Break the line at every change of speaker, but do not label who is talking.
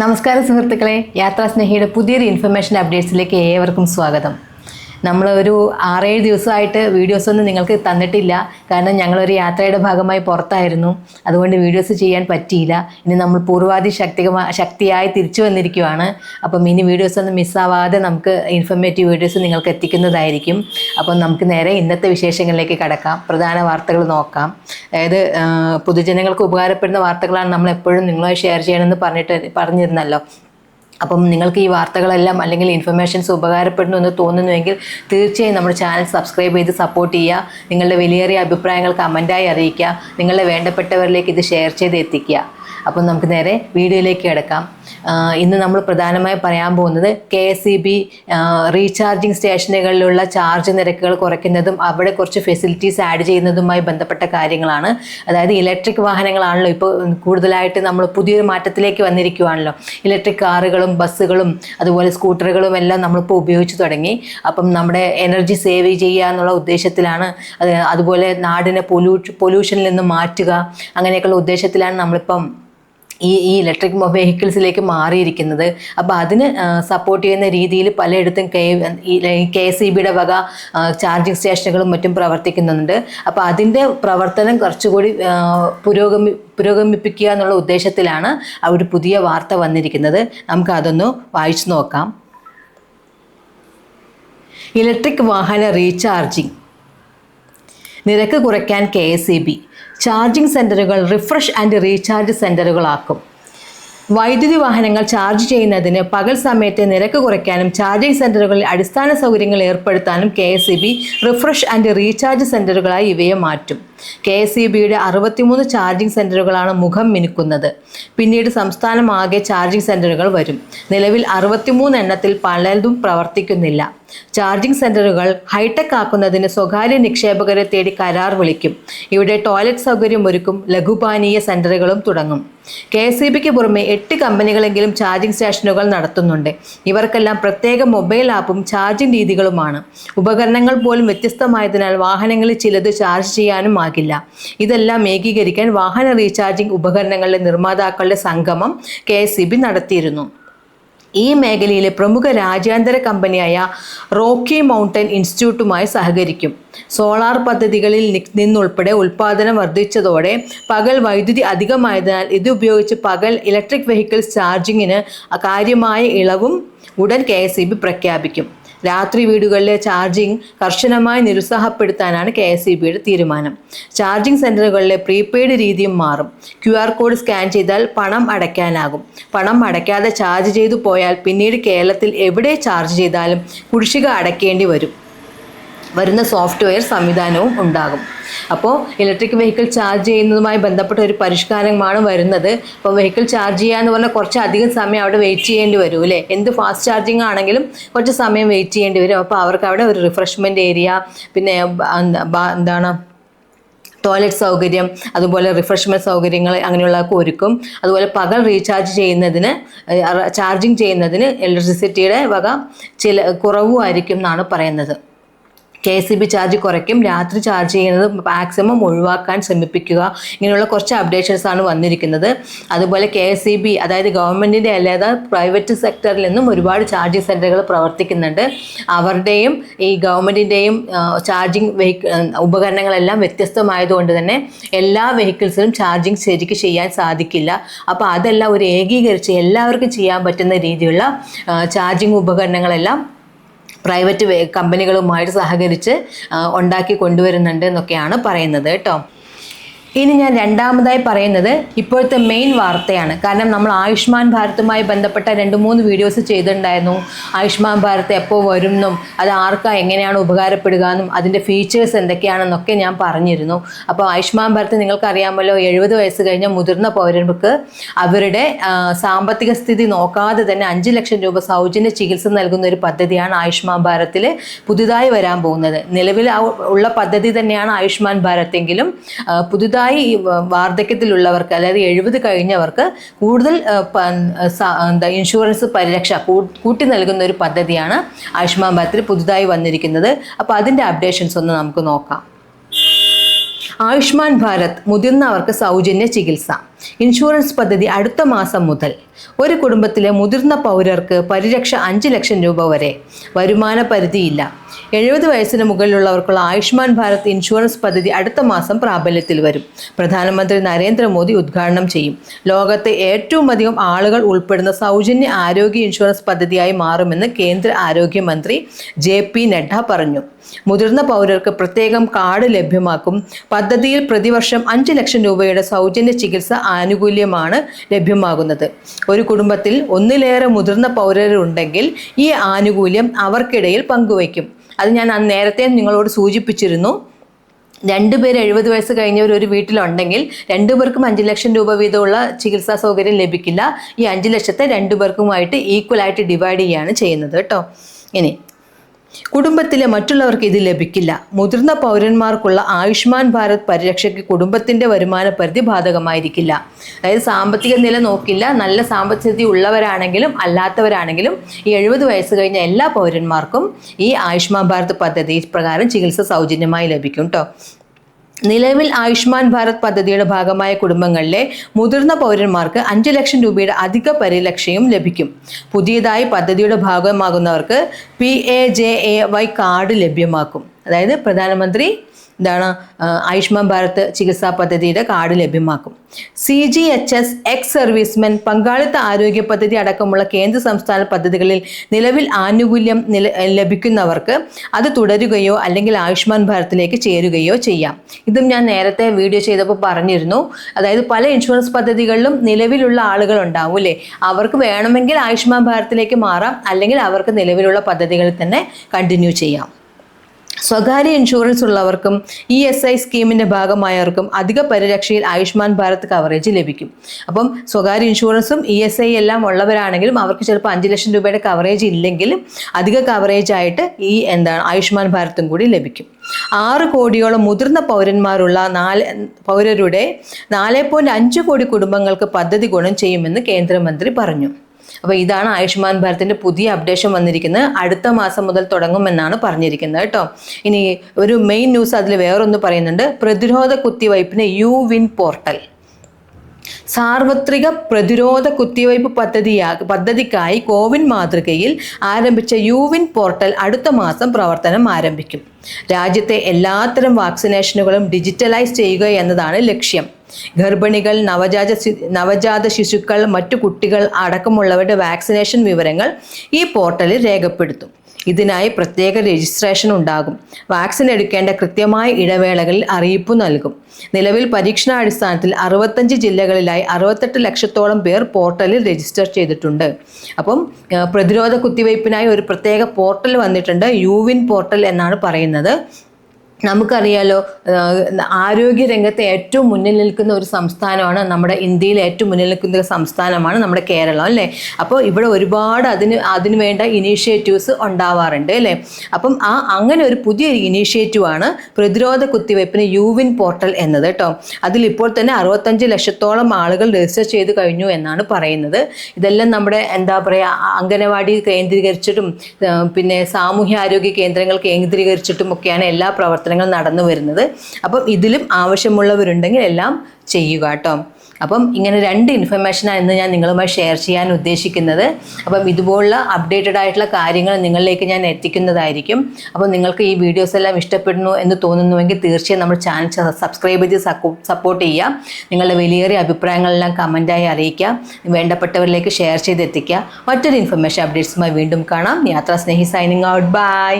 നമസ്കാരം സുഹൃത്തുക്കളെ യാത്രാസ്നേഹിയുടെ പുതിയൊരു ഇൻഫർമേഷൻ അപ്ഡേറ്റ്സിലേക്ക് ഏവർക്കും സ്വാഗതം നമ്മളൊരു ആറേഴ് ദിവസമായിട്ട് വീഡിയോസൊന്നും നിങ്ങൾക്ക് തന്നിട്ടില്ല കാരണം ഞങ്ങളൊരു യാത്രയുടെ ഭാഗമായി പുറത്തായിരുന്നു അതുകൊണ്ട് വീഡിയോസ് ചെയ്യാൻ പറ്റിയില്ല ഇനി നമ്മൾ പൂർവാധി ശക്തി ശക്തിയായി തിരിച്ചു വന്നിരിക്കുവാണ് അപ്പം ഇനി വീഡിയോസൊന്നും മിസ്സാവാതെ നമുക്ക് ഇൻഫർമേറ്റീവ് വീഡിയോസ് നിങ്ങൾക്ക് എത്തിക്കുന്നതായിരിക്കും അപ്പം നമുക്ക് നേരെ ഇന്നത്തെ വിശേഷങ്ങളിലേക്ക് കടക്കാം പ്രധാന വാർത്തകൾ നോക്കാം അതായത് പൊതുജനങ്ങൾക്ക് ഉപകാരപ്പെടുന്ന വാർത്തകളാണ് നമ്മൾ എപ്പോഴും നിങ്ങളുമായി ഷെയർ ചെയ്യണമെന്ന് പറഞ്ഞിട്ട് പറഞ്ഞിരുന്നല്ലോ അപ്പം നിങ്ങൾക്ക് ഈ വാർത്തകളെല്ലാം അല്ലെങ്കിൽ ഇൻഫർമേഷൻസ് ഉപകാരപ്പെടുന്നു എന്ന് തോന്നുന്നുവെങ്കിൽ തീർച്ചയായും നമ്മുടെ ചാനൽ സബ്സ്ക്രൈബ് ചെയ്ത് സപ്പോർട്ട് ചെയ്യുക നിങ്ങളുടെ വിലയേറിയ അഭിപ്രായങ്ങൾ കമൻറ്റായി അറിയിക്കുക നിങ്ങളുടെ വേണ്ടപ്പെട്ടവരിലേക്ക് ഇത് ഷെയർ ചെയ്ത് എത്തിക്കുക അപ്പം നമുക്ക് നേരെ വീഡിയോയിലേക്ക് കിടക്കാം ഇന്ന് നമ്മൾ പ്രധാനമായി പറയാൻ പോകുന്നത് K S E B recharging സ്റ്റേഷനുകളിലുള്ള ചാർജ് നിരക്കുകൾ കുറയ്ക്കുന്നതും അവിടെ കുറച്ച് ഫെസിലിറ്റീസ് ആഡ് ചെയ്യുന്നതുമായി ബന്ധപ്പെട്ട കാര്യങ്ങളാണ് അതായത് ഇലക്ട്രിക് വാഹനങ്ങളാണല്ലോ ഇപ്പോൾ കൂടുതലായിട്ട് നമ്മൾ പുതിയൊരു മാറ്റത്തിലേക്ക് വന്നിരിക്കുവാണല്ലോ ഇലക്ട്രിക് കാറുകളും ബസ്സുകളും അതുപോലെ സ്കൂട്ടറുകളും എല്ലാം നമ്മളിപ്പോൾ ഉപയോഗിച്ച് തുടങ്ങി അപ്പം നമ്മുടെ എനർജി സേവ് ചെയ്യുക എന്നുള്ള ഉദ്ദേശത്തിലാണ് അതുപോലെ നാടിനെ പൊല്യൂട്ട് പൊല്യൂഷനിൽ നിന്ന് മാറ്റുക അങ്ങനെയൊക്കെയുള്ള ഉദ്ദേശത്തിലാണ് നമ്മളിപ്പം ഈ ഈ ഇലക്ട്രിക് വെഹിക്കിൾസിലേക്ക് മാറിയിരിക്കുന്നത് അപ്പോൾ അതിന് സപ്പോർട്ട് ചെയ്യുന്ന രീതിയിൽ പലയിടത്തും കെ കെ സി ബിയുടെ വക ചാർജിങ് സ്റ്റേഷനുകളും മറ്റും പ്രവർത്തിക്കുന്നുണ്ട് അപ്പോൾ അതിൻ്റെ പ്രവർത്തനം കുറച്ചുകൂടി പുരോഗമി പുരോഗമിപ്പിക്കുക എന്നുള്ള ഉദ്ദേശത്തിലാണ് ആ ഒരു പുതിയ വാർത്ത വന്നിരിക്കുന്നത് നമുക്ക് അതൊന്ന് വായിച്ചു നോക്കാം ഇലക്ട്രിക് വാഹന റീചാർജിംഗ് നിരക്ക് കുറയ്ക്കാൻ K S E B charging സെൻറ്ററുകൾ റിഫ്രഷ് ആൻഡ് റീചാർജ് സെൻറ്ററുകളാക്കും വൈദ്യുതി വാഹനങ്ങൾ ചാർജ് ചെയ്യുന്നതിന് പകൽ സമയത്തെ നിരക്ക് കുറയ്ക്കാനും ചാർജിംഗ് സെൻറ്ററുകളിൽ അടിസ്ഥാന സൗകര്യങ്ങൾ ഏർപ്പെടുത്താനും കെ റിഫ്രഷ് ആൻഡ് റീചാർജ് സെൻറ്ററുകളായി ഇവയെ മാറ്റും കെ എസ് ഇ ബിയുടെ അറുപത്തിമൂന്ന് ചാർജിംഗ് സെന്ററുകളാണ് മുഖം മിനുക്കുന്നത് പിന്നീട് സംസ്ഥാനമാകെ ചാർജിംഗ് സെന്ററുകൾ വരും നിലവിൽ അറുപത്തിമൂന്ന് എണ്ണത്തിൽ പലതും പ്രവർത്തിക്കുന്നില്ല ചാർജിംഗ് സെന്ററുകൾ ഹൈടെക് ആക്കുന്നതിന് സ്വകാര്യ നിക്ഷേപകരെ തേടി കരാർ വിളിക്കും ഇവിടെ ടോയ്ലറ്റ് സൗകര്യം ഒരുക്കും ലഘുപാനീയ സെന്ററുകളും തുടങ്ങും കെ എസ് ഇ ബിക്ക് പുറമെ എട്ട് കമ്പനികളെങ്കിലും ചാർജിംഗ് സ്റ്റേഷനുകൾ നടത്തുന്നുണ്ട് ഇവർക്കെല്ലാം പ്രത്യേക മൊബൈൽ ആപ്പും ചാർജിംഗ് രീതികളുമാണ് ഉപകരണങ്ങൾ പോലും വ്യത്യസ്തമായതിനാൽ വാഹനങ്ങളിൽ ചിലത് ചാർജ് ചെയ്യാനും സാധ്യമാകില്ല ഇതെല്ലാം ഏകീകരിക്കാൻ വാഹന റീചാർജിംഗ് ഉപകരണങ്ങളുടെ നിർമ്മാതാക്കളുടെ സംഗമം കെ നടത്തിയിരുന്നു ഈ മേഖലയിലെ പ്രമുഖ രാജ്യാന്തര കമ്പനിയായ റോക്കി മൗണ്ടൻ ഇൻസ്റ്റിറ്റ്യൂട്ടുമായി സഹകരിക്കും സോളാർ പദ്ധതികളിൽ നിന്നുൾപ്പെടെ ഉൽപ്പാദനം വർദ്ധിച്ചതോടെ പകൽ വൈദ്യുതി അധികമായതിനാൽ ഇത് ഉപയോഗിച്ച് പകൽ ഇലക്ട്രിക് വെഹിക്കിൾസ് ചാർജിങ്ങിന് കാര്യമായ ഇളവും ഉടൻ കെ പ്രഖ്യാപിക്കും രാത്രി വീടുകളിലെ ചാർജിംഗ് കർശനമായി നിരുത്സാഹപ്പെടുത്താനാണ് കെ എസ് ഇ e ബിയുടെ തീരുമാനം ചാർജിംഗ് സെന്ററുകളിലെ പ്രീപെയ്ഡ് രീതിയും മാറും ക്യു ആർ കോഡ് സ്കാൻ ചെയ്താൽ പണം അടയ്ക്കാനാകും പണം അടയ്ക്കാതെ ചാർജ് ചെയ്തു പോയാൽ പിന്നീട് കേരളത്തിൽ എവിടെ ചാർജ് ചെയ്താലും കുടിശ്ശിക അടയ്ക്കേണ്ടി വരും വരുന്ന സോഫ്റ്റ്വെയർ സംവിധാനവും ഉണ്ടാകും അപ്പോൾ ഇലക്ട്രിക് വെഹിക്കിൾ ചാർജ് ചെയ്യുന്നതുമായി ബന്ധപ്പെട്ട ഒരു പരിഷ്കാരമാണ് വരുന്നത് അപ്പോൾ വെഹിക്കിൾ ചാർജ് ചെയ്യാന്ന് പറഞ്ഞാൽ കുറച്ച് അധികം സമയം അവിടെ വെയിറ്റ് ചെയ്യേണ്ടി വരും അല്ലേ എന്ത് ഫാസ്റ്റ് ചാർജിങ് ആണെങ്കിലും കുറച്ച് സമയം വെയിറ്റ് ചെയ്യേണ്ടി വരും അപ്പോൾ അവർക്ക് അവിടെ ഒരു റിഫ്രഷ്മെൻറ്റ് ഏരിയ പിന്നെ എന്താണ് ടോയ്ലറ്റ് സൗകര്യം അതുപോലെ റിഫ്രഷ്മെൻറ്റ് സൗകര്യങ്ങൾ അങ്ങനെയുള്ളതൊക്കെ ഒരുക്കും അതുപോലെ പകൽ റീചാർജ് ചെയ്യുന്നതിന് ചാർജിങ് ചെയ്യുന്നതിന് ഇലക്ട്രിസിറ്റിയുടെ വക ചില കുറവുമായിരിക്കും എന്നാണ് പറയുന്നത് K S E B charge കുറയ്ക്കും രാത്രി ചാർജ് ചെയ്യുന്നത് മാക്സിമം ഒഴിവാക്കാൻ ശ്രമിപ്പിക്കുക ഇങ്ങനെയുള്ള കുറച്ച് അപ്ഡേഷൻസ് ആണ് വന്നിരിക്കുന്നത് അതുപോലെ കെ എസ് ഇ ബി അതായത് ഗവൺമെൻറ്റിൻ്റെ അല്ലാതെ പ്രൈവറ്റ് സെക്ടറിൽ നിന്നും ഒരുപാട് ചാർജിങ് സെൻറ്ററുകൾ പ്രവർത്തിക്കുന്നുണ്ട് അവരുടെയും ഈ ഗവൺമെൻറ്റിൻ്റെയും ചാർജിങ് വെഹിക്കിൾ ഉപകരണങ്ങളെല്ലാം വ്യത്യസ്തമായതുകൊണ്ട് തന്നെ എല്ലാ വെഹിക്കിൾസിനും ചാർജിങ് ശരിക്ക് ചെയ്യാൻ സാധിക്കില്ല അപ്പോൾ അതെല്ലാം ഒരു ഏകീകരിച്ച് എല്ലാവർക്കും ചെയ്യാൻ പറ്റുന്ന രീതിയിലുള്ള ചാർജിങ് ഉപകരണങ്ങളെല്ലാം പ്രൈവറ്റ് കമ്പനികളുമായിട്ട് സഹകരിച്ച് ഉണ്ടാക്കി കൊണ്ടുവരുന്നുണ്ട് എന്നൊക്കെയാണ് പറയുന്നത് കേട്ടോ ഇനി ഞാൻ രണ്ടാമതായി പറയുന്നത് ഇപ്പോഴത്തെ മെയിൻ വാർത്തയാണ് കാരണം നമ്മൾ ആയുഷ്മാൻ ഭാരതുമായി ബന്ധപ്പെട്ട രണ്ട് മൂന്ന് വീഡിയോസ് ചെയ്തിട്ടുണ്ടായിരുന്നു ആയുഷ്മാൻ ഭാരത് എപ്പോൾ വരുമെന്നും അത് ആർക്കാ എങ്ങനെയാണ് ഉപകാരപ്പെടുക എന്നും അതിൻ്റെ ഫീച്ചേഴ്സ് എന്തൊക്കെയാണെന്നൊക്കെ ഞാൻ പറഞ്ഞിരുന്നു അപ്പോൾ ആയുഷ്മാൻ ഭാരത് നിങ്ങൾക്കറിയാമല്ലോ എഴുപത് വയസ്സ് കഴിഞ്ഞ മുതിർന്ന പൗരന്മാർക്ക് അവരുടെ സാമ്പത്തിക സ്ഥിതി നോക്കാതെ തന്നെ അഞ്ച് ലക്ഷം രൂപ സൗജന്യ ചികിത്സ നൽകുന്ന ഒരു പദ്ധതിയാണ് ആയുഷ്മാൻ ഭാരത്തിൽ പുതുതായി വരാൻ പോകുന്നത് നിലവിൽ ഉള്ള പദ്ധതി തന്നെയാണ് ആയുഷ്മാൻ ഭാരത് എങ്കിലും പുതുതായി കൂടുതലായി വാർദ്ധക്യത്തിലുള്ളവർക്ക് അതായത് എഴുപത് കഴിഞ്ഞവർക്ക് കൂടുതൽ എന്താ ഇൻഷുറൻസ് പരിരക്ഷ കൂട്ടി നൽകുന്ന ഒരു പദ്ധതിയാണ് ആയുഷ്മാൻ ഭാരത്തിൽ പുതുതായി വന്നിരിക്കുന്നത് അപ്പോൾ അതിൻ്റെ അപ്ഡേഷൻസ് ഒന്ന് നമുക്ക് നോക്കാം ആയുഷ്മാൻ ഭാരത് മുതിർന്നവർക്ക് സൗജന്യ ചികിത്സ ഇൻഷുറൻസ് പദ്ധതി അടുത്ത മാസം മുതൽ ഒരു കുടുംബത്തിലെ മുതിർന്ന പൗരർക്ക് പരിരക്ഷ അഞ്ച് ലക്ഷം രൂപ വരെ വരുമാന പരിധിയില്ല എഴുപത് വയസ്സിന് മുകളിലുള്ളവർക്കുള്ള ആയുഷ്മാൻ ഭാരത് ഇൻഷുറൻസ് പദ്ധതി അടുത്ത മാസം പ്രാബല്യത്തിൽ വരും പ്രധാനമന്ത്രി നരേന്ദ്രമോദി ഉദ്ഘാടനം ചെയ്യും ലോകത്തെ ഏറ്റവും അധികം ആളുകൾ ഉൾപ്പെടുന്ന സൗജന്യ ആരോഗ്യ ഇൻഷുറൻസ് പദ്ധതിയായി മാറുമെന്ന് കേന്ദ്ര ആരോഗ്യമന്ത്രി ജെ പി നഡ്ഡ പറഞ്ഞു മുതിർന്ന പൗരർക്ക് പ്രത്യേകം കാർഡ് ലഭ്യമാക്കും പദ്ധതിയിൽ പ്രതിവർഷം അഞ്ച് ലക്ഷം രൂപയുടെ സൗജന്യ ചികിത്സ ആനുകൂല്യമാണ് ലഭ്യമാകുന്നത് ഒരു കുടുംബത്തിൽ ഒന്നിലേറെ മുതിർന്ന പൗരരുണ്ടെങ്കിൽ ഈ ആനുകൂല്യം അവർക്കിടയിൽ പങ്കുവയ്ക്കും അത് ഞാൻ നേരത്തെ നിങ്ങളോട് സൂചിപ്പിച്ചിരുന്നു രണ്ടുപേർ എഴുപത് വയസ്സ് കഴിഞ്ഞവർ ഒരു വീട്ടിലുണ്ടെങ്കിൽ രണ്ടുപേർക്കും അഞ്ച് ലക്ഷം രൂപ വീതമുള്ള ചികിത്സാ സൗകര്യം ലഭിക്കില്ല ഈ അഞ്ച് ലക്ഷത്തെ രണ്ടുപേർക്കുമായിട്ട് ഈക്വലായിട്ട് ഡിവൈഡ് ചെയ്യുകയാണ് ചെയ്യുന്നത് കേട്ടോ ഇനി കുടുംബത്തിലെ മറ്റുള്ളവർക്ക് ഇത് ലഭിക്കില്ല മുതിർന്ന പൗരന്മാർക്കുള്ള ആയുഷ്മാൻ ഭാരത് പരിരക്ഷയ്ക്ക് കുടുംബത്തിൻ്റെ വരുമാന പരിധി ബാധകമായിരിക്കില്ല അതായത് സാമ്പത്തിക നില നോക്കില്ല നല്ല സാമ്പത്തിക ഉള്ളവരാണെങ്കിലും അല്ലാത്തവരാണെങ്കിലും ഈ എഴുപത് വയസ്സ് കഴിഞ്ഞ എല്ലാ പൗരന്മാർക്കും ഈ ആയുഷ്മാൻ ഭാരത് പദ്ധതി പ്രകാരം ചികിത്സ സൗജന്യമായി ലഭിക്കും കേട്ടോ നിലവിൽ ആയുഷ്മാൻ ഭാരത് പദ്ധതിയുടെ ഭാഗമായ കുടുംബങ്ങളിലെ മുതിർന്ന പൗരന്മാർക്ക് അഞ്ച് ലക്ഷം രൂപയുടെ അധിക പരിരക്ഷയും ലഭിക്കും പുതിയതായി പദ്ധതിയുടെ ഭാഗമാകുന്നവർക്ക് P A J A Y card ലഭ്യമാക്കും അതായത് പ്രധാനമന്ത്രി എന്താണ് ആയുഷ്മാൻ ഭാരത് ചികിത്സാ പദ്ധതിയുടെ കാർഡ് ലഭ്യമാക്കും C G H S ex servicemen പങ്കാളിത്ത ആരോഗ്യ പദ്ധതി അടക്കമുള്ള കേന്ദ്ര സംസ്ഥാന പദ്ധതികളിൽ നിലവിൽ ആനുകൂല്യം ലഭിക്കുന്നവർക്ക് അത് തുടരുകയോ അല്ലെങ്കിൽ ആയുഷ്മാൻ ഭാരത്തിലേക്ക് ചേരുകയോ ചെയ്യാം ഇതും ഞാൻ നേരത്തെ വീഡിയോ ചെയ്തപ്പോൾ പറഞ്ഞിരുന്നു അതായത് പല ഇൻഷുറൻസ് പദ്ധതികളിലും നിലവിലുള്ള ആളുകൾ ഉണ്ടാവും അല്ലേ അവർക്ക് വേണമെങ്കിൽ ആയുഷ്മാൻ ഭാരത്തിലേക്ക് മാറാം അല്ലെങ്കിൽ അവർക്ക് നിലവിലുള്ള പദ്ധതികളിൽ തന്നെ കണ്ടിന്യൂ ചെയ്യാം സ്വകാര്യ ഇൻഷുറൻസ് ഉള്ളവർക്കും ഇ എസ് ഐ സ്കീമിൻ്റെ ഭാഗമായവർക്കും അധിക പരിരക്ഷയിൽ ആയുഷ്മാൻ ഭാരത് കവറേജ് ലഭിക്കും അപ്പം സ്വകാര്യ ഇൻഷുറൻസും ഇ എസ് ഐ എല്ലാം ഉള്ളവരാണെങ്കിലും അവർക്ക് ചിലപ്പോൾ അഞ്ച് ലക്ഷം രൂപയുടെ കവറേജ് ഇല്ലെങ്കിലും അധിക കവറേജ് ആയിട്ട് ഈ എന്താണ് ആയുഷ്മാൻ ഭാരത്തും കൂടി ലഭിക്കും ആറ് കോടിയോളം മുതിർന്ന പൗരന്മാരുള്ള നാല് പൗരരുടെ നാല് അഞ്ച് കോടി കുടുംബങ്ങൾക്ക് പദ്ധതി ഗുണം ചെയ്യുമെന്ന് കേന്ദ്രമന്ത്രി പറഞ്ഞു അപ്പോൾ ഇതാണ് ആയുഷ്മാൻ ഭാരത്തിന്റെ പുതിയ അപ്ഡേഷൻ വന്നിരിക്കുന്നത് അടുത്ത മാസം മുതൽ തുടങ്ങുമെന്നാണ് പറഞ്ഞിരിക്കുന്നത് കേട്ടോ ഇനി ഒരു മെയിൻ ന്യൂസ് അതിൽ വേറൊന്ന് പറയുന്നുണ്ട് പ്രതിരോധ കുത്തിവയ്പ്പിന് യു വിൻ പോർട്ടൽ സാർവത്രിക പ്രതിരോധ കുത്തിവയ്പ് പദ്ധതിയാ പദ്ധതിക്കായി കോവിൻ മാതൃകയിൽ ആരംഭിച്ച യുവിൻ പോർട്ടൽ അടുത്ത മാസം പ്രവർത്തനം ആരംഭിക്കും രാജ്യത്തെ എല്ലാത്തരം വാക്സിനേഷനുകളും ഡിജിറ്റലൈസ് ചെയ്യുക എന്നതാണ് ലക്ഷ്യം ഗർഭിണികൾ നവജാത നവജാത ശിശുക്കൾ മറ്റു കുട്ടികൾ അടക്കമുള്ളവരുടെ വാക്സിനേഷൻ വിവരങ്ങൾ ഈ പോർട്ടലിൽ രേഖപ്പെടുത്തും ഇതിനായി പ്രത്യേക രജിസ്ട്രേഷൻ ഉണ്ടാകും വാക്സിൻ എടുക്കേണ്ട കൃത്യമായ ഇടവേളകളിൽ അറിയിപ്പ് നൽകും നിലവിൽ പരീക്ഷണാടിസ്ഥാനത്തിൽ അറുപത്തഞ്ച് ജില്ലകളിലായി അറുപത്തെട്ട് ലക്ഷത്തോളം പേർ പോർട്ടലിൽ രജിസ്റ്റർ ചെയ്തിട്ടുണ്ട് അപ്പം പ്രതിരോധ കുത്തിവയ്പ്പിനായി ഒരു പ്രത്യേക പോർട്ടൽ വന്നിട്ടുണ്ട് യുവിൻ പോർട്ടൽ എന്നാണ് പറയുന്നത് നമുക്കറിയാലോ ആരോഗ്യ രംഗത്തെ ഏറ്റവും മുന്നിൽ നിൽക്കുന്ന ഒരു സംസ്ഥാനമാണ് നമ്മുടെ ഇന്ത്യയിൽ ഏറ്റവും മുന്നിൽ നിൽക്കുന്ന ഒരു സംസ്ഥാനമാണ് നമ്മുടെ കേരളം അല്ലേ അപ്പോൾ ഇവിടെ ഒരുപാട് അതിന് അതിന് വേണ്ട ഇനീഷ്യേറ്റീവ്സ് ഉണ്ടാവാറുണ്ട് അല്ലേ അപ്പം ആ അങ്ങനെ ഒരു പുതിയ ഇനീഷ്യേറ്റീവാണ് പ്രതിരോധ കുത്തിവയ്പ്പിന് യുവിൻ പോർട്ടൽ എന്നത് കേട്ടോ അതിലിപ്പോൾ തന്നെ അറുപത്തഞ്ച് ലക്ഷത്തോളം ആളുകൾ രജിസ്റ്റർ ചെയ്തു കഴിഞ്ഞു എന്നാണ് പറയുന്നത് ഇതെല്ലാം നമ്മുടെ എന്താ പറയുക അംഗനവാടി കേന്ദ്രീകരിച്ചിട്ടും പിന്നെ സാമൂഹ്യ ആരോഗ്യ കേന്ദ്രങ്ങൾ കേന്ദ്രീകരിച്ചിട്ടും ഒക്കെയാണ് എല്ലാ പ്രവർത്തനം പ്രവർത്തനങ്ങൾ നടന്നു വരുന്നത് അപ്പം ഇതിലും ആവശ്യമുള്ളവരുണ്ടെങ്കിൽ എല്ലാം ചെയ്യുക കേട്ടോ അപ്പം ഇങ്ങനെ രണ്ട് ഇൻഫർമേഷനാണ് ഇന്ന് ഞാൻ നിങ്ങളുമായി ഷെയർ ചെയ്യാൻ ഉദ്ദേശിക്കുന്നത് അപ്പം ഇതുപോലുള്ള അപ്ഡേറ്റഡ് ആയിട്ടുള്ള കാര്യങ്ങൾ നിങ്ങളിലേക്ക് ഞാൻ എത്തിക്കുന്നതായിരിക്കും അപ്പം നിങ്ങൾക്ക് ഈ വീഡിയോസ് എല്ലാം ഇഷ്ടപ്പെടുന്നു എന്ന് തോന്നുന്നുവെങ്കിൽ തീർച്ചയായും നമ്മൾ ചാനൽ സബ്സ്ക്രൈബ് ചെയ്ത് സപ്പോർട്ട് ചെയ്യുക നിങ്ങളുടെ വലിയേറിയ അഭിപ്രായങ്ങളെല്ലാം കമൻറ്റായി അറിയിക്കുക വേണ്ടപ്പെട്ടവരിലേക്ക് ഷെയർ ചെയ്ത് എത്തിക്കുക മറ്റൊരു ഇൻഫർമേഷൻ അപ്ഡേറ്റ്സുമായി വീണ്ടും കാണാം യാത്രാ സ്നേഹി സൈനിങ് ഔട്ട് ബൈ